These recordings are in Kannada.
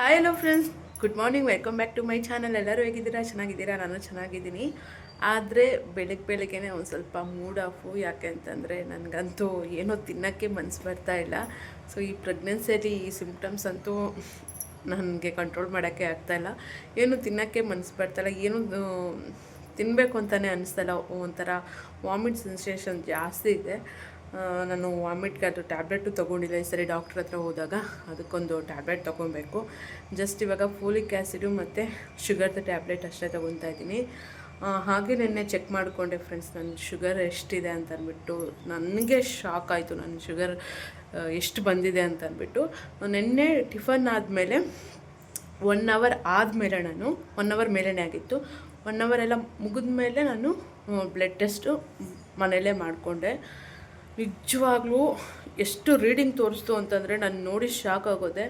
Hi hello friends good morning welcome back to my channel ಎಲ್ಲರೂ ಹೇಗಿದ್ದೀರಾ? ಚೆನ್ನಾಗಿದ್ದೀರಾ? ನಾನು ಚೆನ್ನಾಗಿದ್ದೀನಿ. ಆದರೆ ಬೆಳಗ್ಗೆ ಬೆಳಗ್ಗೆನೆ ಒಂದು ಸ್ವಲ್ಪ ಮೂಡ್ ಆಫು ಯಾಕೆ ಅಂತಂದರೆ ನನಗಂತೂ ಏನೋ ತಿನ್ನೋಕ್ಕೆ ಮನಸ್ಸು ಬರ್ತಾ ಇಲ್ಲ. ಸೊ ಈ ಪ್ರೆಗ್ನೆನ್ಸಿಯಲ್ಲಿ ಈ ಸಿಂಪ್ಟಮ್ಸ್ ಅಂತೂ ನನಗೆ ಕಂಟ್ರೋಲ್ ಮಾಡೋಕ್ಕೆ ಆಗ್ತಾಯಿಲ್ಲ ಏನು ತಿನ್ನೋಕ್ಕೆ ಮನಸ್ಸು ಬರ್ತಾಯಿಲ್ಲ ಏನು ತಿನ್ನಬೇಕು ಅಂತಲೇ ಅನಿಸ್ತಲ್ಲ ಒಂಥರ ವಾಮಿಟ್ ಸೆನ್ಸೇಷನ್ ಜಾಸ್ತಿ ಇದೆ. ನಾನು ವಾಮಿಟ್ಗೆ ಅದು ಟ್ಯಾಬ್ಲೆಟು ತೊಗೊಂಡಿಲ್ಲ. ಈ ಸರಿ ಡಾಕ್ಟ್ರ್ ಹತ್ರ ಹೋದಾಗ ಅದಕ್ಕೊಂದು ಟ್ಯಾಬ್ಲೆಟ್ ತೊಗೊಬೇಕು ಜಸ್ಟ್ ಇವಾಗ ಫೋಲಿಕ್ ಆ್ಯಸಿಡು ಮತ್ತು ಶುಗರ್ದು ಟ್ಯಾಬ್ಲೆಟ್ ಅಷ್ಟೇ ತೊಗೊತಾ ಇದ್ದೀನಿ. ಹಾಗೆ ನಿನ್ನೆ ಚೆಕ್ ಮಾಡಿಕೊಂಡೆ ಫ್ರೆಂಡ್ಸ್ ನನ್ನ ಶುಗರ್ ಎಷ್ಟಿದೆ ಅಂತ ಅಂದ್ಬಿಟ್ಟು ನನಗೆ ಶಾಕ್ ಆಯಿತು. ನನ್ನ ಶುಗರ್ ಎಷ್ಟು ಬಂದಿದೆ ಅಂತ ಅಂದ್ಬಿಟ್ಟು ನಿನ್ನೆ ಟಿಫನ್ ಆದಮೇಲೆ ಒನ್ ಅವರ್ ಆದಮೇಲೆ ನಾನು ಒನ್ ಅವರ್ ಮೇಲೇ ಆಗಿತ್ತು. ಒನ್ ಅವರ್ ಎಲ್ಲ ಮುಗಿದ ಮೇಲೆ ನಾನು ಬ್ಲಡ್ ಟೆಸ್ಟು ಮನೆಯಲ್ಲೇ ಮಾಡಿಕೊಂಡೆ. ನಿಜವಾಗ್ಲೂ ಎಷ್ಟು ರೀಡಿಂಗ್ ತೋರಿಸ್ತು ಅಂತಂದರೆ ನಾನು ನೋಡಿ ಶಾಕ್ ಆಗೋದೆ.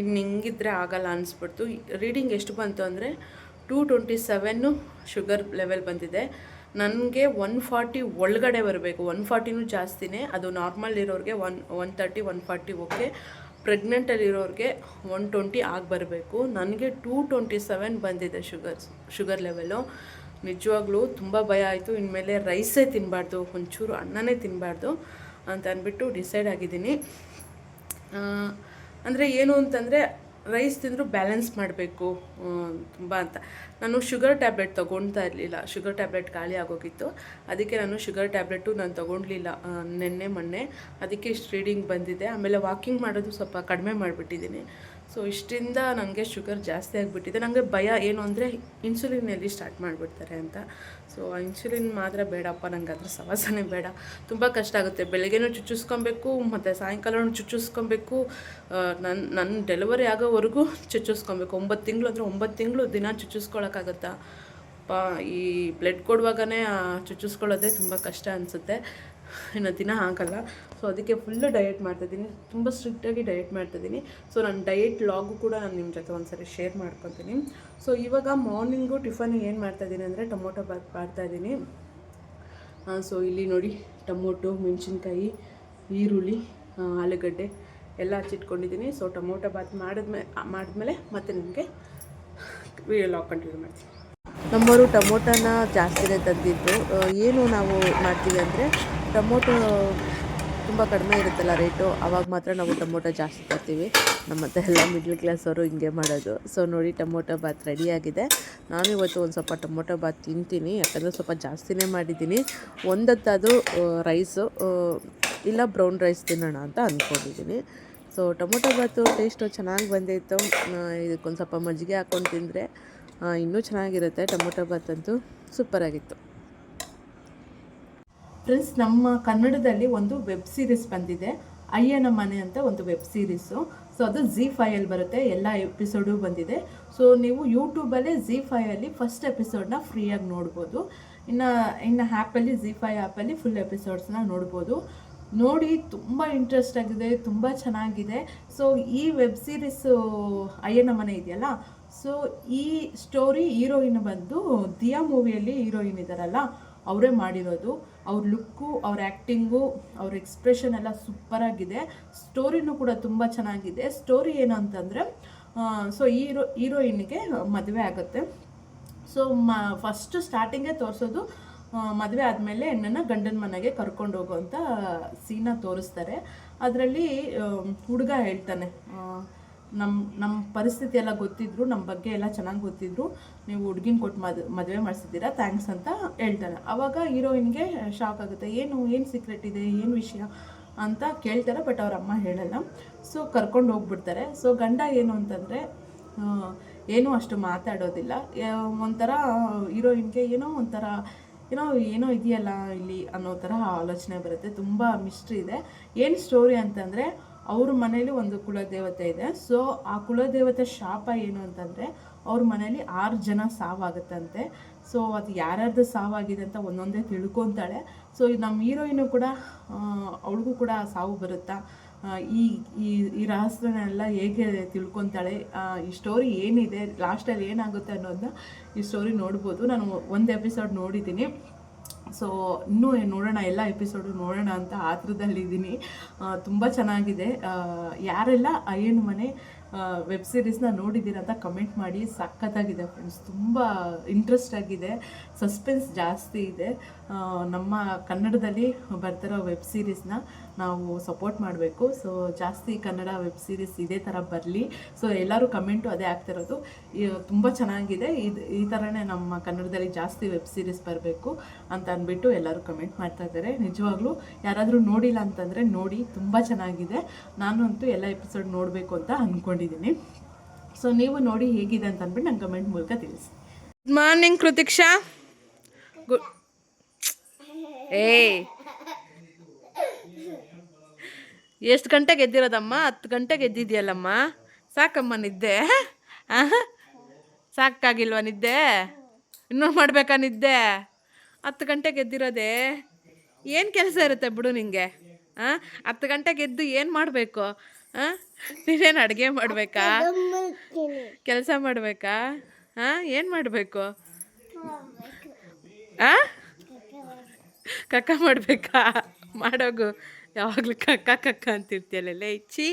ಇನ್ನು ಹಿಂಗಿದ್ರೆ ಆಗಲ್ಲ ಅನಿಸ್ಬಿಡ್ತು. ರೀಡಿಂಗ್ ಎಷ್ಟು ಬಂತು ಅಂದರೆ two twenty seven sugar level ಬಂದಿದೆ. ನನಗೆ ಒನ್ ಫಾರ್ಟಿ ಒಳಗಡೆ ಬರಬೇಕು. ಒನ್ ಫಾರ್ಟಿನೂ ಜಾಸ್ತಿನೇ. ಅದು ನಾರ್ಮಲ್ ಇರೋರಿಗೆ one one thirty one forty okay. ಪ್ರೆಗ್ನೆಂಟಲ್ಲಿರೋರಿಗೆ one twenty ಆಗಿ ಬರಬೇಕು. ನನಗೆ ಟೂ ಟ್ವೆಂಟಿ ಸೆವೆನ್ ಬಂದಿದೆ ಶುಗರ್ಸ್ ಶುಗರ್ ಲೆವೆಲು ನಿಜವಾಗ್ಲೂ ತುಂಬ ಭಯ ಆಯಿತು. ಇನ್ಮೇಲೆ ರೈಸೇ ತಿನ್ನಬಾರ್ದು ಒಂಚೂರು ಅನ್ನನೇ ತಿನ್ನಬಾರ್ದು ಅಂತ ಅಂದ್ಬಿಟ್ಟು ಡಿಸೈಡ್ ಆಗಿದ್ದೀನಿ. ಅಂದರೆ ಏನು ಅಂತಂದರೆ ರೈಸ್ ತಿಂದರೂ ಬ್ಯಾಲೆನ್ಸ್ ಮಾಡಬೇಕು ತುಂಬ ಅಂತ. ನಾನು ಶುಗರ್ ಟ್ಯಾಬ್ಲೆಟ್ ತೊಗೊಳ್ತಾ ಇರಲಿಲ್ಲ, ಶುಗರ್ ಟ್ಯಾಬ್ಲೆಟ್ ಖಾಲಿ ಆಗೋಗಿತ್ತು. ಅದಕ್ಕೆ ನಾನು ಶುಗರ್ ಟ್ಯಾಬ್ಲೆಟು ನಾನು ತೊಗೊಂಡ್ಲಿಲ್ಲ ನಿನ್ನೆ ನೆನ್ನೆ ಮೊನ್ನೆ. ಅದಕ್ಕೆ ಇಷ್ಟು ರೀಡಿಂಗ್ ಬಂದಿದೆ. ಆಮೇಲೆ ವಾಕಿಂಗ್ ಮಾಡೋದು ಸ್ವಲ್ಪ ಕಡಿಮೆ ಮಾಡಿಬಿಟ್ಟಿದ್ದೀನಿ. ಸೊ ಇಷ್ಟಿಂದ ನನಗೆ ಶುಗರ್ ಜಾಸ್ತಿ ಆಗಿಬಿಟ್ಟಿದೆ. ನನಗೆ ಭಯ ಏನು ಅಂದರೆ ಇನ್ಸುಲಿನ್ ಎಲ್ಲಿ ಸ್ಟಾರ್ಟ್ ಮಾಡಿಬಿಡ್ತಾರೆ ಅಂತ. ಸೊ ಆ ಇನ್ಸುಲಿನ್ ಮಾತ್ರ ಬೇಡಪ್ಪ ನನಗೆ ಅದ್ರ ಸವಾಸನೆ ಬೇಡ. ತುಂಬ ಕಷ್ಟ ಆಗುತ್ತೆ. ಬೆಳಗ್ಗೆನೂ ಚುಚ್ಚಿಸ್ಕೊಬೇಕು, ಮತ್ತು ಸಾಯಂಕಾಲನೂ ಚುಚ್ಚಿಸ್ಕೊಬೇಕು. ನನ್ನ ನನ್ನ ಡೆಲಿವರಿ ಆಗೋವರೆಗೂ ಚುಚ್ಚಿಸ್ಕೊಬೇಕು. ಒಂಬತ್ತು ತಿಂಗಳು ಅಂದರೆ ಒಂಬತ್ತು ತಿಂಗಳು ದಿನ ಚುಚ್ಚಿಸ್ಕೊಳಕ್ಕಾಗತ್ತಾ? ಈ ಬ್ಲಡ್ ಕೊಡುವಾಗನೇ ಚುಚ್ಚಿಸ್ಕೊಳ್ಳೋದೇ ತುಂಬ ಕಷ್ಟ ಅನಿಸುತ್ತೆ. ಇನ್ನು ದಿನ ಆಗಲ್ಲ ಸೊ ಅದಕ್ಕೆ ಫುಲ್ಲು ಡಯಟ್ ಮಾಡ್ತಾಯಿದ್ದೀನಿ ತುಂಬ ಸ್ಟ್ರಿಕ್ಟಾಗಿ ಡಯಟ್ ಮಾಡ್ತಾಯಿದ್ದೀನಿ ಸೊ ನನ್ನ ಡಯಟ್ ಲಾಗು ಕೂಡ ನಾನು ನಿಮ್ಮ ಜೊತೆ ಒಂದ್ಸರಿ ಶೇರ್ ಮಾಡ್ಕೊತೀನಿ. ಸೊ ಇವಾಗ ಮಾರ್ನಿಂಗು ಟಿಫನ್ ಏನು ಮಾಡ್ತಾಯಿದ್ದೀನಿ ಅಂದರೆ ಟೊಮೊಟೊ ಬಾತ್ ಮಾಡ್ತಾಯಿದ್ದೀನಿ ಸೊ ಇಲ್ಲಿ ನೋಡಿ ಟೊಮೊಟೊ, ಮೆಣಸಿನ್ಕಾಯಿ, ಈರುಳ್ಳಿ ಆಲೂಗಡ್ಡೆ ಎಲ್ಲ ಹಚ್ಚಿಟ್ಕೊಂಡಿದ್ದೀನಿ. ಸೊ ಟೊಮೊಟೊ ಬಾತ್ ಮಾಡಿದ್ಮೇ, ಮಾಡಿದ್ಮೇಲೆ ಮತ್ತೆ ನಿಮಗೆ ವಿಡಿಯೋ ಲಾಗ್ ಕಂಟಿನ್ಯೂ ಮಾಡ್ತೀನಿ. ನಮ್ಮವರು ಟೊಮೊಟೊನ ಜಾಸ್ತಿನೇ ತಂದಿದ್ದು. ಏನು ನಾವು ಮಾಡ್ತೀವಿ ಅಂದರೆ ಟೊಮೊಟೊ ತುಂಬ ಕಡಿಮೆ ಇರುತ್ತಲ್ಲ ರೇಟು ಆವಾಗ ಮಾತ್ರ ನಾವು ಟೊಮೊಟೊ ಜಾಸ್ತಿ ತರ್ತೀವಿ. ನಮ್ಮ ಮತ್ತೆ ಎಲ್ಲ ಮಿಡ್ಲ್ ಕ್ಲಾಸ್ ಅವರು ಹಿಂಗೆ ಮಾಡೋದು. ಸೊ ನೋಡಿ ಟೊಮೊಟೊ ಬಾತ್ ರೆಡಿಯಾಗಿದೆ ನಾನು ಇವತ್ತು ಒಂದು ಸ್ವಲ್ಪ ಟೊಮೊಟೊ ಬಾತ್ ತಿಂತೀನಿ. ಯಾಕಂದರೆ ಸ್ವಲ್ಪ ಜಾಸ್ತಿನೇ ಮಾಡಿದ್ದೀನಿ. ಒಂದತ್ತದು ರೈಸು ಇಲ್ಲ ಬ್ರೌನ್ ರೈಸ್ ತಿನ್ನೋಣ ಅಂತ ಅಂದ್ಕೊಂಡಿದ್ದೀನಿ ಸೊ ಟೊಮೊಟೊ ಬಾತು ಟೇಸ್ಟು ಚೆನ್ನಾಗಿ ಬಂದಿತ್ತು. ಇದಕ್ಕೊಂದು ಸ್ವಲ್ಪ ಮಜ್ಜಿಗೆ ಹಾಕ್ಕೊಂಡು ತಿಂದರೆ ಇನ್ನೂ ಚೆನ್ನಾಗಿರುತ್ತೆ. ಟೊಮೊಟೊ ಬಾತ್ ಅಂತೂ ಸೂಪರಾಗಿತ್ತು ಫ್ರೆಂಡ್ಸ್, ನಮ್ಮ ಕನ್ನಡದಲ್ಲಿ ಒಂದು ವೆಬ್ ಸೀರೀಸ್ ಬಂದಿದೆ. ಅಯ್ಯನ ಮನೆ ಅಂತ ಒಂದು ವೆಬ್ ಸೀರೀಸು. ಸೊ, ಅದು ಝಿ ಫೈಯಲ್ಲಿ ಬರುತ್ತೆ. ಎಲ್ಲ ಎಪಿಸೋಡು ಬಂದಿದೆ. ಸೊ, ನೀವು ಯೂಟ್ಯೂಬಲ್ಲೇ ಝಿ ಫೈಯಲ್ಲಿ ಫಸ್ಟ್ ಎಪಿಸೋಡ್ನ ಫ್ರೀಯಾಗಿ ನೋಡ್ಬೋದು. ಇನ್ನು ಇನ್ನು ಆ್ಯಪಲ್ಲಿ ಝಿ ಫೈ ಆ್ಯಪಲ್ಲಿ ಫುಲ್ ಎಪಿಸೋಡ್ಸ್ನ ನೋಡ್ಬೋದು. ನೋಡಿ, ತುಂಬ ಇಂಟ್ರೆಸ್ಟ್ ಆಗಿದೆ, ತುಂಬ ಚೆನ್ನಾಗಿದೆ. ಸೊ, ಈ ವೆಬ್ ಸೀರೀಸು ಅಯ್ಯನ ಮನೆ ಇದೆಯಲ್ಲ? ಸೊ, ಈ ಸ್ಟೋರಿ ಹೀರೋಯಿನ್ ಬಂದು ದಿಯಾ ಮೂವಿಯಲ್ಲಿ ಹೀರೋಯಿನ್ ಇದ್ದಾರಲ್ಲ ಅವರೇ ಮಾಡಿರೋದು. ಅವ್ರ ಲುಕ್ಕು, ಅವ್ರ ಆ್ಯಕ್ಟಿಂಗು ಅವ್ರ ಎಕ್ಸ್ಪ್ರೆಷನ್ ಎಲ್ಲ ಸೂಪರಾಗಿದೆ ಸ್ಟೋರಿನೂ ಕೂಡ ತುಂಬ ಚೆನ್ನಾಗಿದೆ. ಸ್ಟೋರಿ ಏನು ಅಂತಂದರೆ ಸೊ ಹೀರೋ, ಹೀರೋಯಿನ್ಗೆ ಮದುವೆ ಆಗುತ್ತೆ. ಸೊ ಮ ಫಸ್ಟ್ ಸ್ಟಾರ್ಟಿಂಗೇ ತೋರಿಸೋದು ಮದುವೆ ಆದಮೇಲೆ ಹೆಣ್ಣನ್ನು ಗಂಡನ ಮನೆಗೆ ಕರ್ಕೊಂಡು ಹೋಗುವಂಥ ಸೀನ ತೋರಿಸ್ತಾರೆ. ಅದರಲ್ಲಿ ಹುಡುಗ ಹೇಳ್ತಾನೆ ನಮ್ಮ ನಮ್ಮ ಪರಿಸ್ಥಿತಿ ಎಲ್ಲ ಗೊತ್ತಿದ್ರು ನಮ್ಮ ಬಗ್ಗೆ ಎಲ್ಲ ಚೆನ್ನಾಗಿ ಗೊತ್ತಿದ್ರು. ನೀವು ಹುಡುಗಿನ ಕೊಟ್ಟು ಮದ್, ಮದುವೆ ಮಾಡಿಸಿದ್ದೀರಾ ಥ್ಯಾಂಕ್ಸ್ ಅಂತ ಹೇಳ್ತಾರೆ. ಆವಾಗ ಹೀರೋಯಿನ್ಗೆ ಶಾಕ್ ಆಗುತ್ತೆ. ಏನು ಏನು ಸೀಕ್ರೆಟ್ ಇದೆ, ಏನು ವಿಷಯ ಅಂತ ಕೇಳ್ತಾರೆ ಬಟ್ ಅವ್ರ ಅಮ್ಮ ಹೇಳಲ್ಲ. ಸೊ ಕರ್ಕೊಂಡು ಹೋಗ್ಬಿಡ್ತಾರೆ. ಸೊ ಗಂಡ ಏನು ಅಂತಂದರೆ ಏನೂ ಅಷ್ಟು ಮಾತಾಡೋದಿಲ್ಲ. ಒಂಥರ ಹೀರೋಯಿನ್ಗೆ ಏನೋ ಒಂಥರ, ಏನೋ ಏನೋ ಇದೆಯಲ್ಲ ಇಲ್ಲಿ ಅನ್ನೋ ಥರ ಆಲೋಚನೆ ಬರುತ್ತೆ. ತುಂಬ ಮಿಸ್ಟ್ರಿ ಇದೆ. ಏನು ಸ್ಟೋರಿ ಅಂತಂದರೆ ಅವ್ರ ಮನೇಲಿ ಒಂದು ಕುಲದೇವತೆ ಇದೆ. ಸೊ ಆ ಕುಲದೇವತೆ ಶಾಪ ಏನು ಅಂತಂದರೆ, ಅವ್ರ ಮನೇಲಿ ಆರು ಜನ ಸಾವಾಗುತ್ತಂತೆ. ಸೊ ಅದು ಯಾರ್ಯಾರ್ದು ಸಾವಾಗಿದೆ ಅಂತ ಒಂದೊಂದೇ ತಿಳ್ಕೊತಾಳೆ. ಸೊ ನಮ್ಮ ಹೀರೋಯಿನು ಕೂಡ ಅವಳಿಗೂ ಕೂಡ ಸಾವು ಬರುತ್ತಾ? ಈ ಈ ಈ ರಹಸ್ಯನೆಲ್ಲ ಹೇಗೆ ತಿಳ್ಕೊತಾಳೆ? ಈ ಸ್ಟೋರಿ ಏನಿದೆ? ಲಾಸ್ಟಲ್ಲಿ ಏನಾಗುತ್ತೆ ಅನ್ನೋದನ್ನ ಈ ಸ್ಟೋರಿ ನೋಡ್ಬೋದು. ನಾನು ಒಂದು ಎಪಿಸೋಡ್ ನೋಡಿದ್ದೀನಿ. ಸೊ ಇನ್ನೂ ನೋಡೋಣ, ಎಲ್ಲ ಎಪಿಸೋಡು ನೋಡೋಣ ಅಂತ ಆತುರದಲ್ಲಿದ್ದೀನಿ. ತುಂಬ ಚೆನ್ನಾಗಿದೆ. ಯಾರೆಲ್ಲ ಅಯ್ಯನ ಮನೆ ವೆಬ್ ಸೀರೀಸ್ನ ನೋಡಿದ್ದೀರಾ ಅಂತ ಕಮೆಂಟ್ ಮಾಡಿ. ಸಖತ್ತಾಗಿದೆ ಫ್ರೆಂಡ್ಸ್ ತುಂಬ ಇಂಟ್ರೆಸ್ಟ್ ಆಗಿದೆ. ಸಸ್ಪೆನ್ಸ್ ಜಾಸ್ತಿ ಇದೆ. ನಮ್ಮ ಕನ್ನಡದಲ್ಲಿ ಬರ್ತಿರೋ ವೆಬ್ ಸೀರೀಸ್ನ ನಾವು ಸಪೋರ್ಟ್ ಮಾಡಬೇಕು. ಸೊ ಜಾಸ್ತಿ ಕನ್ನಡ ವೆಬ್ ಸೀರೀಸ್ ಇದೇ ಥರ ಬರಲಿ. ಸೊ ಎಲ್ಲರೂ ಕಮೆಂಟು ಅದೇ ಆಗ್ತಿರೋದು ತುಂಬ ಚೆನ್ನಾಗಿದೆ. ಇದು ಈ ಥರನೇ ನಮ್ಮ ಕನ್ನಡದಲ್ಲಿ ಜಾಸ್ತಿ ವೆಬ್ ಸೀರೀಸ್ ಬರಬೇಕು ಅಂತ ಅಂದ್ಬಿಟ್ಟು ಎಲ್ಲರೂ ಕಮೆಂಟ್ ಮಾಡ್ತಾ ಇದ್ದಾರೆ. ನಿಜವಾಗ್ಲೂ ಯಾರಾದರೂ ನೋಡಿಲ್ಲ ಅಂತಂದರೆ ನೋಡಿ ತುಂಬ ಚೆನ್ನಾಗಿದೆ. ನಾನು ಅಂತೂ ಎಲ್ಲ ಎಪಿಸೋಡ್ ನೋಡಬೇಕು ಅಂತ ಅಂದ್ಕೊಂಡಿದ್ದೀನಿ ಸೊ ನೀವು ನೋಡಿ ಹೇಗಿದೆ ಅಂತ ಅಂದ್ಬಿಟ್ಟು ನಂಗೆ ಕಮೆಂಟ್ ಮೂಲಕ ತಿಳಿಸಿ. ಗುಡ್ ಮಾರ್ನಿಂಗ್ ಕೃತಿಕ್ಷಾ ಗುಡ್ ಏಯ್. ಎಷ್ಟು ಗಂಟೆಗೆ ಎದ್ದಿರೋದಮ್ಮ? ಹತ್ತು ಗಂಟೆಗೆ ಎದ್ದಿದ್ಯಲ್ಲಮ್ಮ? ಸಾಕಮ್ಮ ನಿದ್ದೆ. ಸಾಕಾಗಿಲ್ವ ನಿದ್ದೆ? ಇನ್ನೂ ಮಾಡ್ಬೇಕಾ ನಿದ್ದೆ? ಹತ್ತು ಗಂಟೆಗೆ ಎದ್ದಿರೋದೆ? ಏನು ಕೆಲಸ ಇರುತ್ತೆ ಬಿಡು ನಿಂಗೆ? ಹಾಂ ಹತ್ತು ಗಂಟೆಗೆ ಎದ್ದು ಏನು ಮಾಡಬೇಕು? ಹಾಂ ನೀನೇನು ಅಡುಗೆ ಮಾಡಬೇಕಾ? ಕೆಲಸ ಮಾಡಬೇಕಾ? ಹಾಂ ಏನು ಮಾಡಬೇಕು? ಹಾಂ ಕಕ್ಕ ಮಾಡಬೇಕಾ? ಮಾಡೋಗು. ಯಾವಾಗಲೂ ಕಕ್ಕ ಕಕ್ಕ ಅಂತಿರ್ತೀಯಲ್ಲ ಇಚ್ಚಿ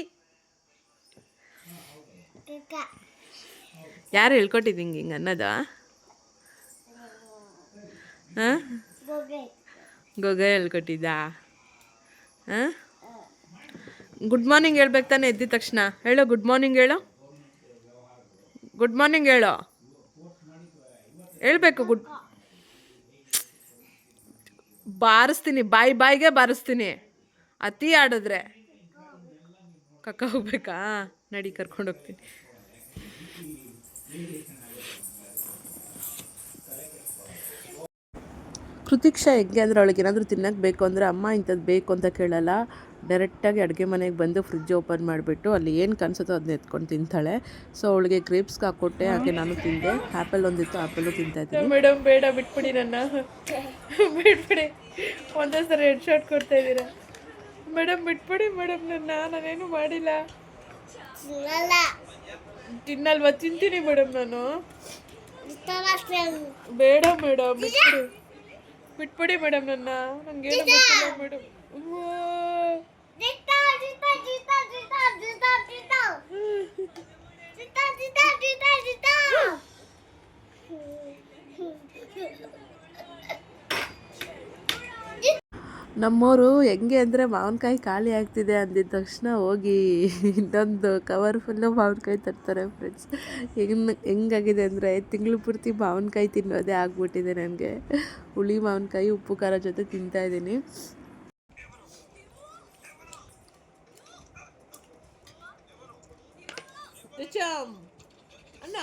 ಯಾರು ಹೇಳ್ಕೊಟ್ಟಿದ್ದು ಹಿಂಗೆ ಹಿಂಗೆ ಅನ್ನೋದ? ಹಾಂ? ಗೊಗ ಹೇಳ್ಕೊಟ್ಟಿದ್ದಾ? ಹಾಂ? ಗುಡ್ ಮಾರ್ನಿಂಗ್ ಹೇಳ್ಬೇಕು ತಾನೆ ಎದ್ದಿದ ತಕ್ಷಣ. ಹೇಳೋ ಗುಡ್ ಮಾರ್ನಿಂಗ್ ಹೇಳೋ. ಗುಡ್ ಮಾರ್ನಿಂಗ್ ಹೇಳೋ. ಹೇಳ್ಬೇಕು ಗುಡ್ ಬಾರಿಸ್ತೀನಿ, ಬಾಯಿ, ಬಾಯಿಗೆ ಬಾರಿಸ್ತೀನಿ. ಅತಿ ಆಡಿದ್ರೆ ಕಕ್ಕ ಹೋಗ್ಬೇಕಾ? ನಡಿ ಕರ್ಕೊಂಡು ಹೋಗ್ತೀನಿ. ಕೃತಿಕ್ಷಾ ಹೆಂಗೆ ಅಂದರೆ ಅವಳಿಗೆ ಏನಾದರೂ ತಿನ್ನಕ್ಕೆ ಬೇಕು ಅಂದರೆ ಅಮ್ಮ ಇಂಥದ್ದು ಬೇಕು ಅಂತ ಕೇಳಲ್ಲ. ಡೈರೆಕ್ಟಾಗಿ ಅಡುಗೆ ಮನೆಗೆ ಬಂದು ಫ್ರಿಜ್ ಓಪನ್ ಮಾಡಿಬಿಟ್ಟು ಅಲ್ಲಿ ಏನು ಕನ್ಸುತ್ತೋ ಅದನ್ನ ಎತ್ಕೊಂಡು ತಿಂತಾಳೆ. ಸೊ ಅವಳಿಗೆ ಗ್ರೇಪ್ಸ್ಗೆ ಹಾಕ್ಕೊಟ್ಟೆ ಹಾಗೆ ನಾನು ತಿಂದೆ. ಆ್ಯಪಲ್ ಒಂದಿತ್ತು ಆ್ಯಪಲ್ಲು ತಿಂತಾ ಇದ್ದೀನಿ. ಮೇಡಮ್ ಬೇಡ ಬಿಟ್ಬಿಡಿ ನನ್ನ. ಬಿಟ್ಬಿಡಿ ಒಂದೇ ಸರಿ ಹೆಡ್ ಶಾಟ್ ಕೊಡ್ತಾ ಇದ್ದೀರಾ. ಮೇಡಮ್ ಬಿಟ್ಬಿಡಿ ಮೇಡಮ್ ನನ್ನ ನಾನೇನು ಮಾಡಿಲ್ಲ. ತಿನ್ನಲ್ವಾ? ತಿಂತೀನಿ ಮೇಡಮ್ ನಾನು. ಬೇಡ ಮೇಡಮ್ ಬಿಟ್ಬಿಡಿ. ಬಿಟ್ಬಿಡಿ ಮೇಡಮ್ ನನ್ನ. ಜಿತಾ ಗೊತ್ತಿಲ್ಲ ಮೇಡಮ್. ನಮ್ಮವರು ಹೆಂಗೆ ಅಂದರೆ ಮಾವಿನಕಾಯಿ ಖಾಲಿ ಆಗ್ತಿದೆ ಅಂದಿದ್ದ ತಕ್ಷಣ ಹೋಗಿ ಇನ್ನೊಂದು ಕವರ್ ಫುಲ್ಲು ಮಾವಿನಕಾಯಿ ತರ್ತಾರೆ ಫ್ರೆಂಡ್ಸ್ ಹೆಂಗೆ ಹೆಂಗಾಗಿದೆ ಅಂದರೆ ತಿಂಗಳು ಪೂರ್ತಿ ಮಾವಿನಕಾಯಿ ತಿನ್ನೋದೇ ಆಗ್ಬಿಟ್ಟಿದೆ ನನಗೆ. ಹುಳಿ ಮಾವಿನಕಾಯಿ, ಉಪ್ಪು, ಖಾರ ಜೊತೆ ತಿಂತಾ ಇದ್ದೀನಿ. ಅಣ್ಣ.